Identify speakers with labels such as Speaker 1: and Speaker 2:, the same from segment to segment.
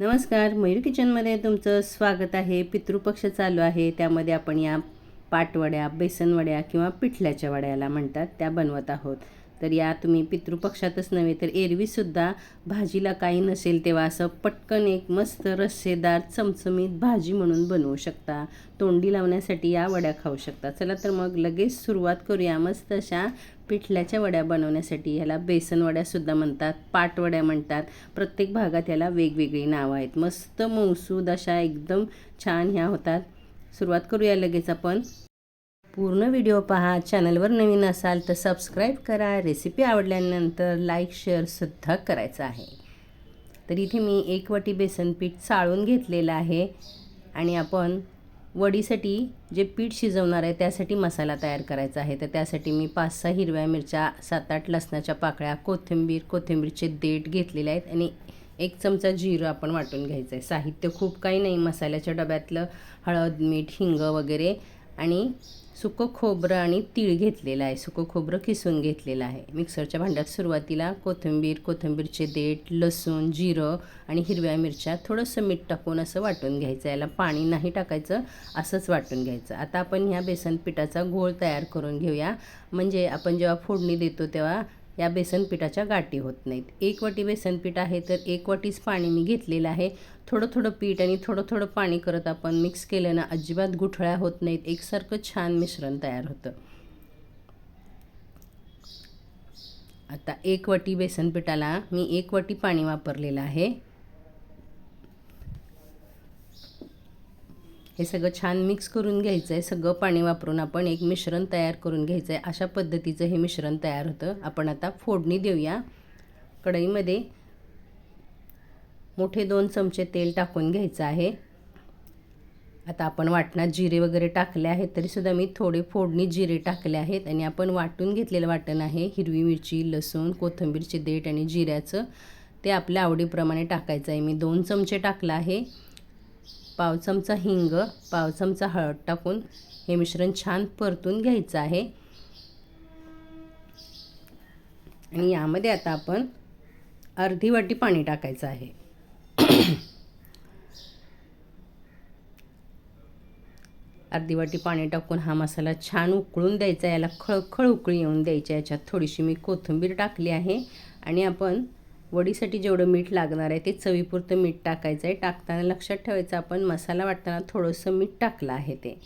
Speaker 1: नमस्कार मयूर किचनमध्ये तुमचं स्वागत आहे. पितृपक्ष चालू आहे. त्यामध्ये आपण या पाटवड्या बेसनवड्या किंवा पिठल्याच्या वड्याला म्हणतात त्या बनवत आहोत. तर या तुम्ही पितृपक्षातच नव्हे तर एरवीसुद्धा भाजीला काही नसेल तेव्हा असं पटकन एक मस्त रस्सेदार चमचमीत भाजी म्हणून बनवू शकता. तोंडी लावण्यासाठी या वड्या खाऊ शकता. चला तर मग लगेच सुरुवात करूया मस्त अशा पिठल्याच्या वड्या बनवण्यासाठी. ह्याला बेसन वड्यासुद्धा म्हणतात पाटवड्या म्हणतात. प्रत्येक भागात याला वेगवेगळी नावं आहेत. मस्त मौसूद अशा एकदम छान ह्या होतात. सुरुवात करूया लगेच आपण. पूर्ण व्हिडिओ पहा. चॅनलवर नवीन असाल तर सबस्क्राईब करा. रेसिपी आवडल्यानंतर लाईक शेअरसुद्धा करायचं आहे. तर इथे मी एक वटी बेसन पीठ चाळून घेतलेलं आहे. आणि आपण वडीसाठी जे पीठ शिजवणार आहे त्यासाठी मसाला तयार करायचा आहे. तर त्यासाठी मी पाच सहा हिरव्या मिरच्या सात आठ लसणाच्या पाकळ्या कोथिंबीर कोथिंबीरचे देठ घेतलेले आहेत. आणि एक चमचा जिरं आपण वाटून घ्यायचं आहे साहित्य खूप काही नाही मसाल्याच्या डब्यातलं. हळद मीठ हिंग वगैरे. आणि सुकं खोबरं आणि तीळ घेतलेलं आहे. सुकं खोबरं किसून घेतलेलं आहे. मिक्सरच्या भांड्यात सुरुवातीला कोथिंबीर कोथिंबीरचे देठ लसूण जिरं आणि हिरव्या मिरच्या थोडंसं मीठ टाकून असं वाटून घ्यायचं. याला पाणी नाही टाकायचं असंच वाटून घ्यायचं. आता आपण ह्या बेसन पिठाचा घोळ तयार करून घेऊया. म्हणजे आपण जेव्हा फोडणी देतो तेव्हा या बेसनपिठाच्या गाठी होत नाहीत. एक वाटी आहे तर एक वाटीच पाणी मी घेतलेलं आहे. थोडं थोडं पीठ आणि थोडं थोडं पाणी करत आपण मिक्स केलं ना अजिबात गुठळ्या होत नाहीत. एकसारखं छान मिश्रण तयार होतं. आता एक वाटी बेसनपिठाला मी एक वाटी पाणी वापरलेलं आहे. हे सगळं छान मिक्स करून घ्यायचं आहे सगळं पाणी वापरून आपण एक मिश्रण तयार करून घ्यायचं आहे अशा पद्धतीचं हे मिश्रण तयार होतं. आपण आता फोडणी देऊया. कढईमध्ये मोठे दोन चमचे तेल टाकून घ्यायचं आहे. आता आपण वाटणात जिरे वगैरे टाकले आहेत तरीसुद्धा मी थोडे फोडणी जिरे टाकले आहेत आणि आपण वाटून घेतलेलं वाटण आहे. हिरवी मिरची लसूण कोथिंबीरचे देठ आणि जिऱ्याचं ते आपल्या आवडीप्रमाणे टाकायचं आहे मी दोन चमचे टाकलं आहे. पाव चमचा हिंग पाव चमचा हळद टाकून हे मिश्रण छान परतून घ्यायचं आहे. आणि यामध्ये आता आपण अर्धी वाटी पाणी टाकायचं आहे. अर्धी वाटी पाणी टाकून हा मसाला छान उकळून द्यायचा याला खळखळ उकळी येऊन द्यायची. याच्यात थोडीशी मी कोथिंबीर टाकली आहे. आणि आपण वडीसाठी जेवढं मीठ लागणार आहे ते चवीपुरतं मीठ टाकायचं आहे. टाकताना लक्षात ठेवायचं आपण मसाला वाटताना थोडंसं मीठ टाकलं आहे ते.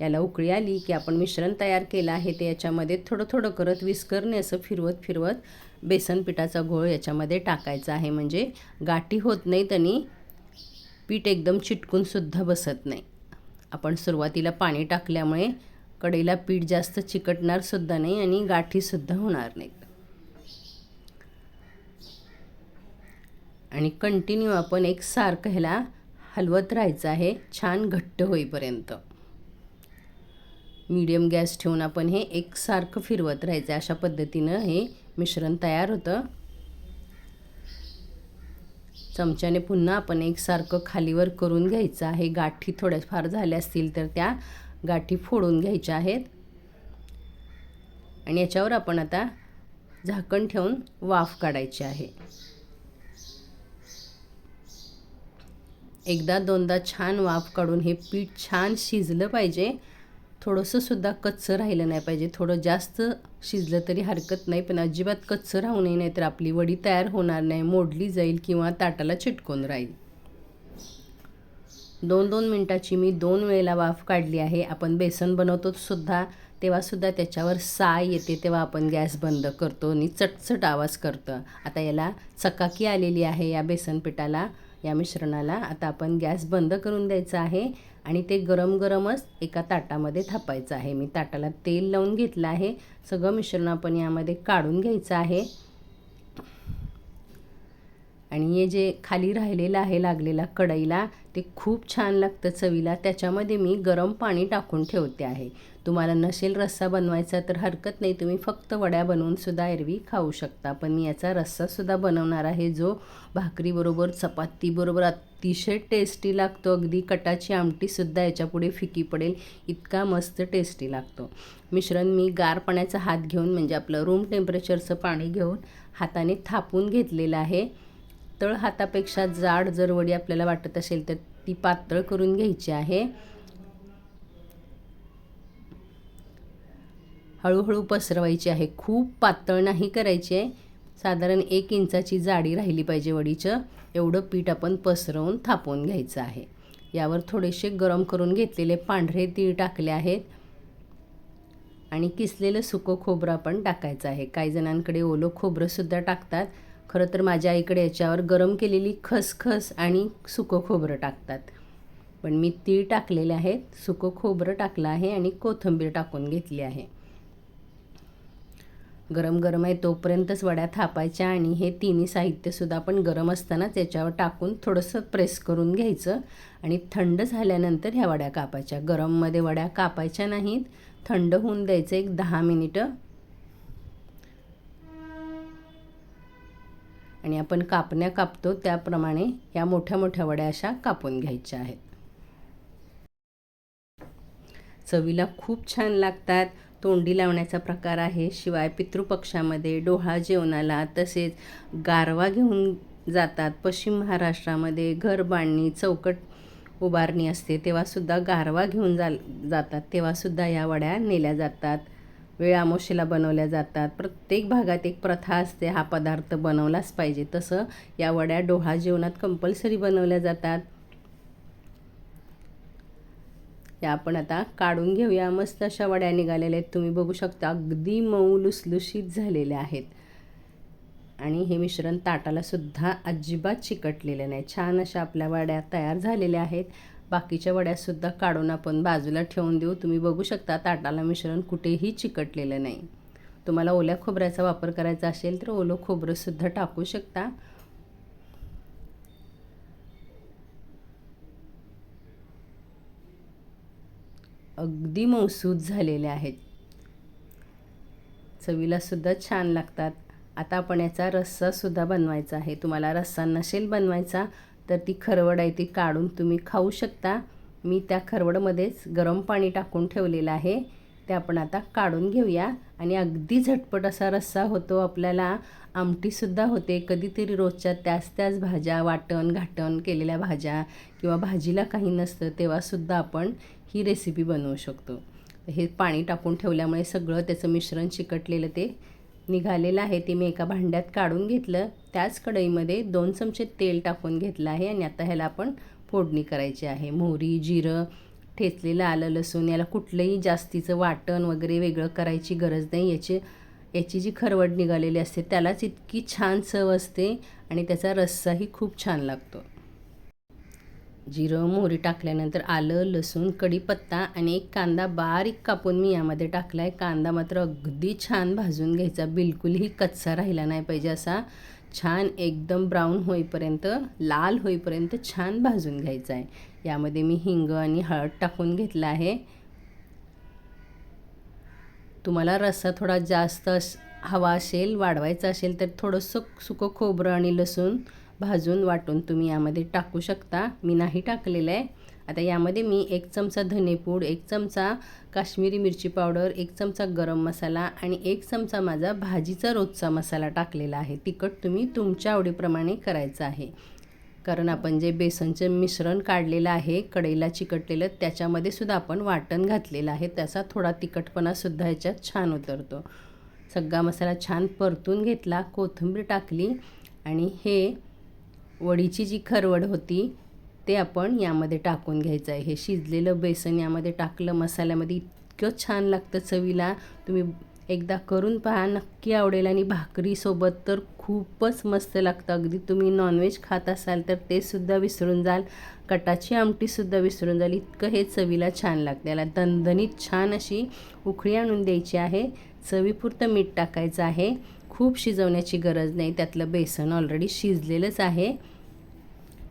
Speaker 1: याला उकळी आली की आपण मिश्रण तयार केलं आहे ते याच्यामध्ये थोडं थोडं करत विस्करणे असं फिरवत फिरवत बेसन पिठाचा घोळ याच्यामध्ये टाकायचा आहे. म्हणजे गाठी होत नाहीत आणि पीठ एकदम चिटकूनसुद्धा बसत नाही. आपण सुरुवातीला पाणी टाकल्यामुळे कढईला पीठ जास्त चिकटणारसुद्धा नाही आणि गाठीसुद्धा होणार नाहीत. आणि कंटिन्यू आपण एक सारखं ह्याला हलवत राहायचं आहे छान घट्ट होईपर्यंत. मीडियम गॅस ठेवून आपण हे एकसारखं फिरवत राहायचं अशा पद्धतीनं हे मिश्रण तयार होतं. चमच्याने पुन्हा आपण एकसारखं खालीवर करून घ्यायचं आहे. गाठी थोड्याफार झाल्या असतील तर त्या गाठी फोडून घ्यायच्या आहेत. आणि याच्यावर आपण आता झाकण ठेवून वाफ काढायची आहे. एकदा दोनदा छान वाफ काढून हे पीठ छान शिजलं पाहिजे. थोडंसंसुद्धा कच्चं राहिलं नाही पाहिजे. थोडं जास्त शिजलं तरी हरकत नाही पण अजिबात कच्चं राहू नये नाही तर आपली वडी तयार होणार नाही मोडली जाईल किंवा ताटाला चिटकून राहील. दोन दोन मिनटाची मी दोन वेळेला वाफ काढली आहे. आपण बेसन बनवतो सुद्धा तेव्हासुद्धा त्याच्यावर साय येते तेव्हा आपण गॅस बंद करतो आणि चटचट आवाज करतं. आता याला चकाकी आलेली आहे या बेसन पिठाला. या मिश्रणाला. आता आपण गॅस बंद करून द्यायचा आहे आणि ते गरम गरमच एका ताटामध्ये थापायचं आहे. मी ताटाला तेल लावून घेतलं आहे. सगळं मिश्रण आपण यामध्ये काढून घ्यायचं आहे. आणि हे जे खाली राहिलेलं आहे लागलेला कढईला ते खूप छान लागतं चवीला. त्याच्यामध्ये मी गरम पाणी टाकून ठेवते आहे. तुम्हाला नसेल रस्सा बनवायचा तर हरकत नाही. तुम्ही फक्त वड्या बनवूनसुद्धा एरवी खाऊ शकता. पण मी याचा रस्सासुद्धा बनवणार आहे जो भाकरीबरोबर चपातीबरोबर अतिशय टेस्टी लागतो. अगदी कटाची आमटीसुद्धा याच्यापुढे फिकी पडेल. इतका मस्त टेस्टी लागतो. मिश्रण मी गार पाण्याचा हात घेऊन म्हणजे आपलं रूम टेम्परेचरचं पाणी घेऊन हाताने थापून घेतलेलं आहे. पातळ हातापेक्षा जाड जर वडी आपल्याला वाटत असेल तर ती पातळ करून घ्यायची आहे. हळूहळू पसरवायची आहे. खूप पातळ नाही करायची. आहे साधारण एक इंचाची जाडी राहिली पाहिजे वडीचं. एवढं पीठ आपण पसरवून थापवून घ्यायचं आहे. यावर थोडेसे गरम करून घेतलेले पांढरे तीळ टाकले आहेत. आणि किसलेलं सुकं खोबरं आपण टाकायचं आहे. काही जणांकडे ओलं खोबरंसुद्धा टाकतात. खरं तर माझ्या आईकडे याच्यावर गरम केलेली खसखस आणि सुकं खोबरं टाकतात. पण मी तीळ टाकलेले आहेत सुकं खोबरं टाकलं आहे आणि कोथिंबीर टाकून घेतली आहे. गरम गरम आहे तोपर्यंतच वड्या थापायच्या आणि हे तिन्ही साहित्यसुद्धा पण गरम असतानाच याच्यावर टाकून थोडंसं प्रेस करून घ्यायचं आणि थंड झाल्यानंतर ह्या वड्या कापायच्या. गरममध्ये वड्या कापायच्या नाहीत थंड होऊन द्यायचं एक दहा मिनिटं. आणि आपण कापण्या कापतो त्याप्रमाणे या मोठ्या मोठ्या वड्या अशा कापून घ्यायच्या आहेत. चवीला खूप छान लागतात. तोंडी लावण्याचा प्रकार आहे. शिवाय पितृपक्षामध्ये डोहा जेवणाला तसेच गारवा घेऊन जातात. पश्चिम महाराष्ट्रामध्ये घर बांधणी चौकट उभारणी असते. तेव्हासुद्धा गारवा घेऊन जा जातात. तेव्हासुद्धा या वड्या नेल्या जातात. वेळामोशीला बनवल्या जातात. प्रत्येक भागात एक प्रथा असते हा पदार्थ बनवलाच पाहिजे. तसं या वड्या डोहा जेवणात कंपल्सरी बनवल्या जातात. या आपण आता काढून घेऊया. मस्त अशा वड्या निघालेल्या आहेत. तुम्ही बघू शकता अगदी मऊ लुसलुशीत झालेल्या आहेत. आणि हे मिश्रण ताटाला सुद्धा अजिबात चिकटलेलं नाही. छान अशा आपल्या वड्या तयार झालेल्या आहेत. बाकीच्या वड्यासुद्धा काढून आपण बाजूला ठेवून देऊ. तुम्ही बघू शकता ताटाला मिश्रण कुठेही चिकटलेलं नाही. तुम्हाला ओल्या खोबऱ्याचा वापर करायचा असेल तर ओलं खोबरंसुद्धा टाकू शकता. अगदी मौसूद झालेले आहेत. चवीलासुद्धा छान लागतात. आता आपण याचा रस्सासुद्धा बनवायचा आहे. तुम्हाला रस्सा नसेल बनवायचा तर ती खरवड आहे ती काढून तुम्ही खाऊ शकता. मी त्या खरवडमध्येच गरम पाणी टाकून ठेवलेलं आहे. ते आपण आता काढून घेऊया. आणि अगदी झटपट असा रस्सा होतो आपल्याला. आमटीसुद्धा होते. कधीतरी रोजच्या त्याच त्याच भाज्या वाटण घाटण केलेल्या भाज्या किंवा भाजीला काही नसतं तेव्हासुद्धा आपण ही रेसिपी बनवू शकतो. हे पाणी टाकून ठेवल्यामुळे सगळं त्याचं मिश्रण चिकटलेलं ते निघालेलं आहे ते मी एका भांड्यात काढून घेतलं. त्याच कढईमध्ये दोन चमचे तेल टाकून घेतलं आहे आणि आता ह्याला आपण फोडणी करायची आहे. मोहरी जिरं ठेचलेलं आलं लसूण याला कुठलंही जास्तीचं वाटण वगैरे वेगळं करायची गरज नाही. याची याची जी खरवड निघालेली असते त्यालाच इतकी छान चव असते आणि त्याचा रस्साही खूप छान लागतो. जिरं मोहरी टाकल्यानंतर आलं लसूण कढीपत्ता आणि एक कांदा बारीक कापून मी यामध्ये टाकला आहे कांदा मात्र अगदी छान भाजून घ्यायचा. बिलकुलही कच्चा राहिला नाही पाहिजे असा. छान एकदम ब्राऊन होईपर्यंत लाल होईपर्यंत छान भाजून घ्यायचा आहे यामध्ये मी हिंग आणि हळद टाकून घेतला आहे. तुम्हाला रस्सा थोडा जास्त हवा असेल वाढवायचा असेल तर थोडंसं सुकं खोबरं आणि लसूण भाजून वाटून तुम्ही यामध्ये टाकू शकता. मी नाही टाकलेलं आहे. आता यामध्ये मी एक चमचा धनेपूड एक चमचा काश्मीरी मिरची पावडर एक चमचा गरम मसाला आणि एक चमचा माझा भाजीचा रोजचा मसाला टाकलेला आहे. तिखट तुम्ही तुमच्या आवडीप्रमाणे करायचं आहे. कारण आपण जे बेसनचं मिश्रण काढलेलं आहे कढईला चिकटलेलं त्याच्यामध्ये सुद्धा आपण वाटण घातलेलं आहे. त्याचा थोडा तिखटपणासुद्धा ह्याच्यात छान उतरतो. सगळा मसाला छान परतून घेतला कोथिंबीर टाकली आणि हे वडीची जी खरवड होती ते आपण यामध्ये टाकून घ्यायचं आहे. हे शिजलेलं बेसन यामध्ये टाकलं मसाल्यामध्ये इतकं छान लागतं चवीला. तुम्ही एकदा करून पहा नक्की आवडेल. आणि भाकरीसोबत तर खूपच मस्त लागतं. अगदी तुम्ही नॉनव्हेज खात असाल तर तेसुद्धा विसरून जाल. कटाची आमटीसुद्धा विसरून जाल. इतकं हे चवीला छान लागतं. याला दणदणीत छान अशी उखळी आणून द्यायची आहे. चवीपुरतं मीठ टाकायचं आहे. खूप शिजवण्याची गरज नाही. त्यातलं बेसन ऑलरेडी शिजलेलंच आहे.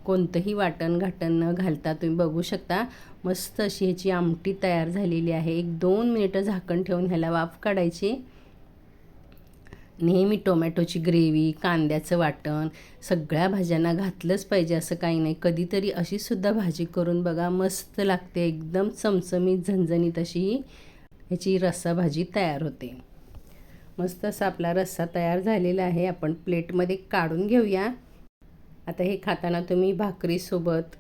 Speaker 1: कोणतंही वाटण घाटण न घालता तुम्ही बघू शकता. मस्त अशी ह्याची आमटी तयार झालेली आहे. एक दोन मिनिटं झाकण ठेवून ह्याला वाफ काढायची. नेहमी टोमॅटोची ग्रेव्ही कांद्याचं वाटण सगळ्या भाज्यांना घातलंच पाहिजे असं काही नाही. कधीतरी अशीसुद्धा भाजी करून बघा मस्त लागते. एकदम चमचमीत झणझणीत अशी ह्याची रस्सा भाजी तयार होते. मस्त असा आपला रस्सा तयार झालेला आहे. आपण प्लेटमध्ये काढून घेऊया. आता हे खाताना तुम्ही भाकरीसोबत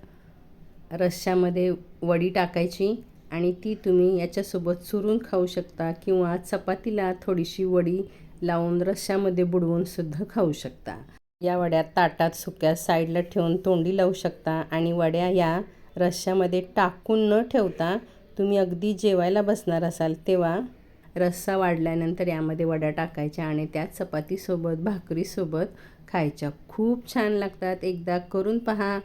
Speaker 1: रश्श्यामध्ये वडी टाकायची आणि ती तुम्ही याच्यासोबत चुरून खाऊ शकता किंवा चपातीला थोडीशी वडी लावून रश्श्यामध्ये बुडवून सुद्धा खाऊ शकता. या वड्या ताटात सुक्या साईडला ठेवून तोंडी लावू शकता आणि वड्या या रश्श्यामध्ये टाकून न ठेवता तुम्ही अगदी जेवायला बसणार असाल तेव्हा रस्सा वाढल्यानंतर यामध्ये वडा टाकायच्या आणि त्या चपातीसोबत भाकरीसोबत खायच्या. खूप छान लागतात. एकदा करून पहा.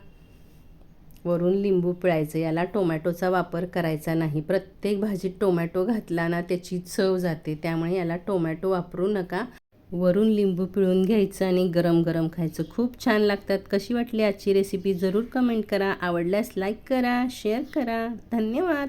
Speaker 1: वरून लिंबू पिळायचं. याला टोमॅटोचा वापर करायचा नाही. प्रत्येक भाजीत टोमॅटो घातला ना त्याची चव जाते. त्यामुळे याला टोमॅटो वापरू नका. वरून लिंबू पिळून घ्यायचं आणि गरम गरम खायचं. खूप छान लागतात. कशी वाटली आजची रेसिपी जरूर कमेंट करा. आवडल्यास लाईक करा शेअर करा. धन्यवाद.